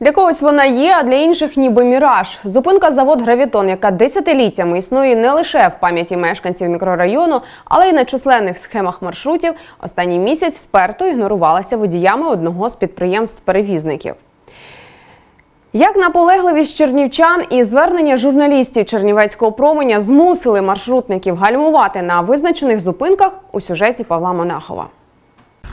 Для когось вона є, а для інших ніби міраж. Зупинка завод Гравітон, яка десятиліттями існує не лише в пам'яті мешканців мікрорайону, але й на численних схемах маршрутів. Останній місяць вперто ігнорувалася водіями одного з підприємств-перевізників. Як наполегливість чернівчан і звернення журналістів Чернівецького променя змусили маршрутників гальмувати на визначених зупинках у сюжеті Павла Монахова.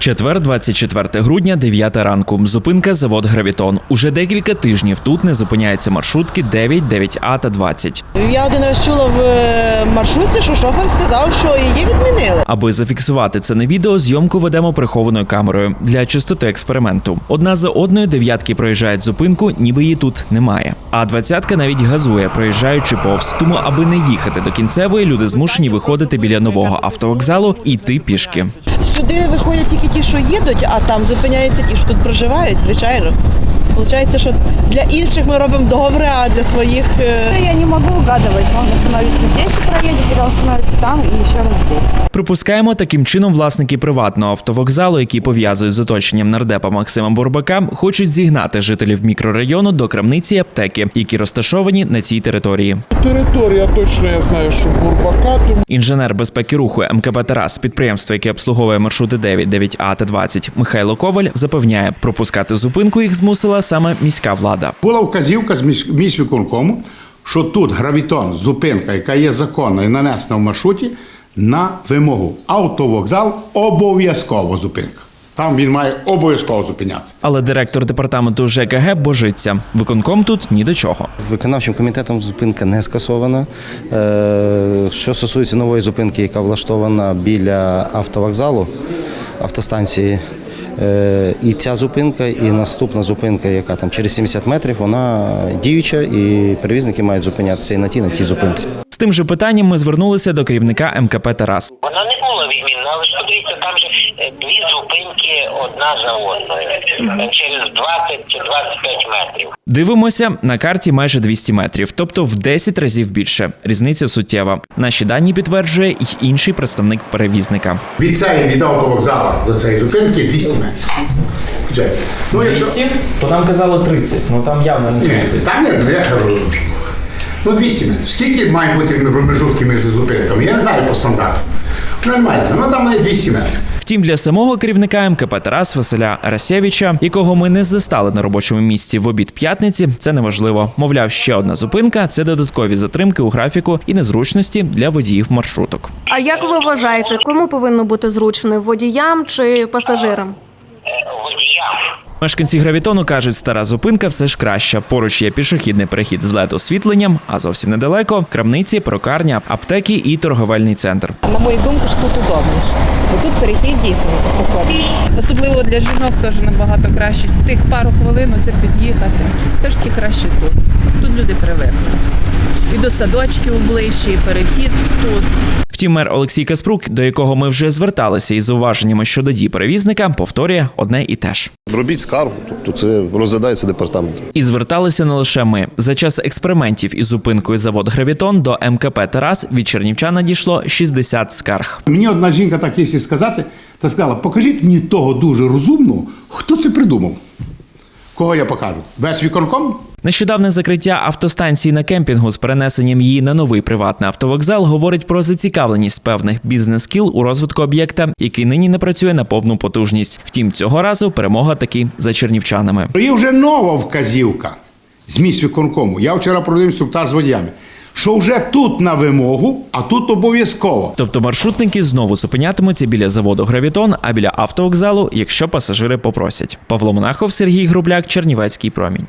Четвер, 24 грудня, 9 ранку. Зупинка завод Гравітон. Уже декілька тижнів тут не зупиняються маршрутки 9, 9А та 20. Я один раз чула в е, маршрутці, що шофер сказав, що її відмінили. Аби зафіксувати це на відео, зйомку ведемо прихованою камерою для чистоти експерименту. Одна за одною дев'ятки проїжджають зупинку, ніби її тут немає. А двадцятка навіть газує, проїжджаючи повз. Тому, аби не їхати до кінцевої, люди змушені виходити біля нового автовокзалу і йти пішки. Сюди виходять тільки ті, що їдуть, а там зупиняються ті, що тут проживають, звичайно. Получається, що для інших ми робимо добре, а для своїх е, Я не могу угадывать. Он остановится здесь и проедет, или он остановится там и еще раз здесь. Припускаємо, таким чином власники приватного автовокзалу, які пов'язують з оточенням нардепа Максима Бурбака, хочуть зігнати жителів мікрорайону до крамниці і аптеки, які розташовані на цій території. Територія точно я знаю, що Бурбака, тому Інженер безпеки руху МКП Тарас, підприємство, яке обслуговує маршрути 9, 9А та 20, Михайло Коваль запевняє, пропускати зупинку їх змусила саме міська влада. Була вказівка з місь- міськвиконкому, що тут гравітон, зупинка, яка є законна і нанесена в маршруті, на вимогу. Автовокзал обов'язково зупинка. Там він має обов'язково зупинятися. Але директор департаменту ЖКГ божиться. Виконком тут ні до чого. Виконавчим комітетом зупинка не скасована. Е, Що стосується нової зупинки, яка влаштована біля автовокзалу, автостанції, і ця зупинка, і наступна зупинка, яка там через 70 метрів, вона діюча, і перевізники мають зупинятися і на тій, на тій зупинці. З тим же питанням ми звернулися до керівника МКП Тарас. Вона не була відмінна, але ж подивіться, там же е, дві зупинки одна за одною Е, через 20 чи 25 метрів. Дивимося на карті майже 200 метрів, тобто в 10 разів більше. Різниця суттєва. Наші дані підтверджує й інший представник перевізника. Від цієї від автовокзалу до цієї зупинки 200 метрів. Ну, якщо... То нам казали 30, ну там явно не Ні, там не, я кажу, ну 200 метрів. Скільки має бути промежутки між зупинками? Я не знаю по стандарту. Нормально, ну там навіть 200 метрів. Втім, для самого керівника МКП Тарас Василя Расєвича, якого ми не застали на робочому місці в обід п'ятниці, це неважливо. Мовляв, ще одна зупинка це додаткові затримки у графіку і незручності для водіїв маршруток. А як ви вважаєте, кому повинно бути зручно водіям чи пасажирам? Мешканці гравітону кажуть, стара зупинка все ж краща. Поруч є пішохідний перехід з led освітленням, а зовсім недалеко крамниці, прокарня, аптеки і торговельний центр. На мою думку, що тут удобніше. Бо тут перехід дійсно проходить. Особливо для жінок теж набагато краще. Тих пару хвилин це під'їхати. Теж таки краще тут. Тут люди привикли. І до садочків ближче, і перехід тут. Втім, мер Олексій Каспрук, до якого ми вже зверталися із зауваженнями щодо дій перевізника, повторює одне і те ж. Робіть скаргу, тобто це розглядається департамент. І зверталися не лише ми. За час експериментів із зупинкою завод Гравітон до МКП Тарас від чернівчан надійшло 60 скарг. Мені одна жінка, так якщо сказати, та сказала, покажіть мені того дуже розумного, хто це придумав. Кого я покажу? Весь віконком? Нещодавне закриття автостанції на кемпінгу з перенесенням її на новий приватний автовокзал говорить про зацікавленість певних бізнес-кіл у розвитку об'єкта, який нині не працює на повну потужність. Втім, цього разу перемога таки за чернівчанами. Є вже нова вказівка з місць виконкому. Я вчора провів інструктаж з водіями. Що вже тут на вимогу, а тут обов'язково. Тобто маршрутники знову зупинятимуться біля заводу Гравітон, а біля автовокзалу, якщо пасажири попросять. Павло Монахов, Сергій Грубляк, Чернівецький промінь.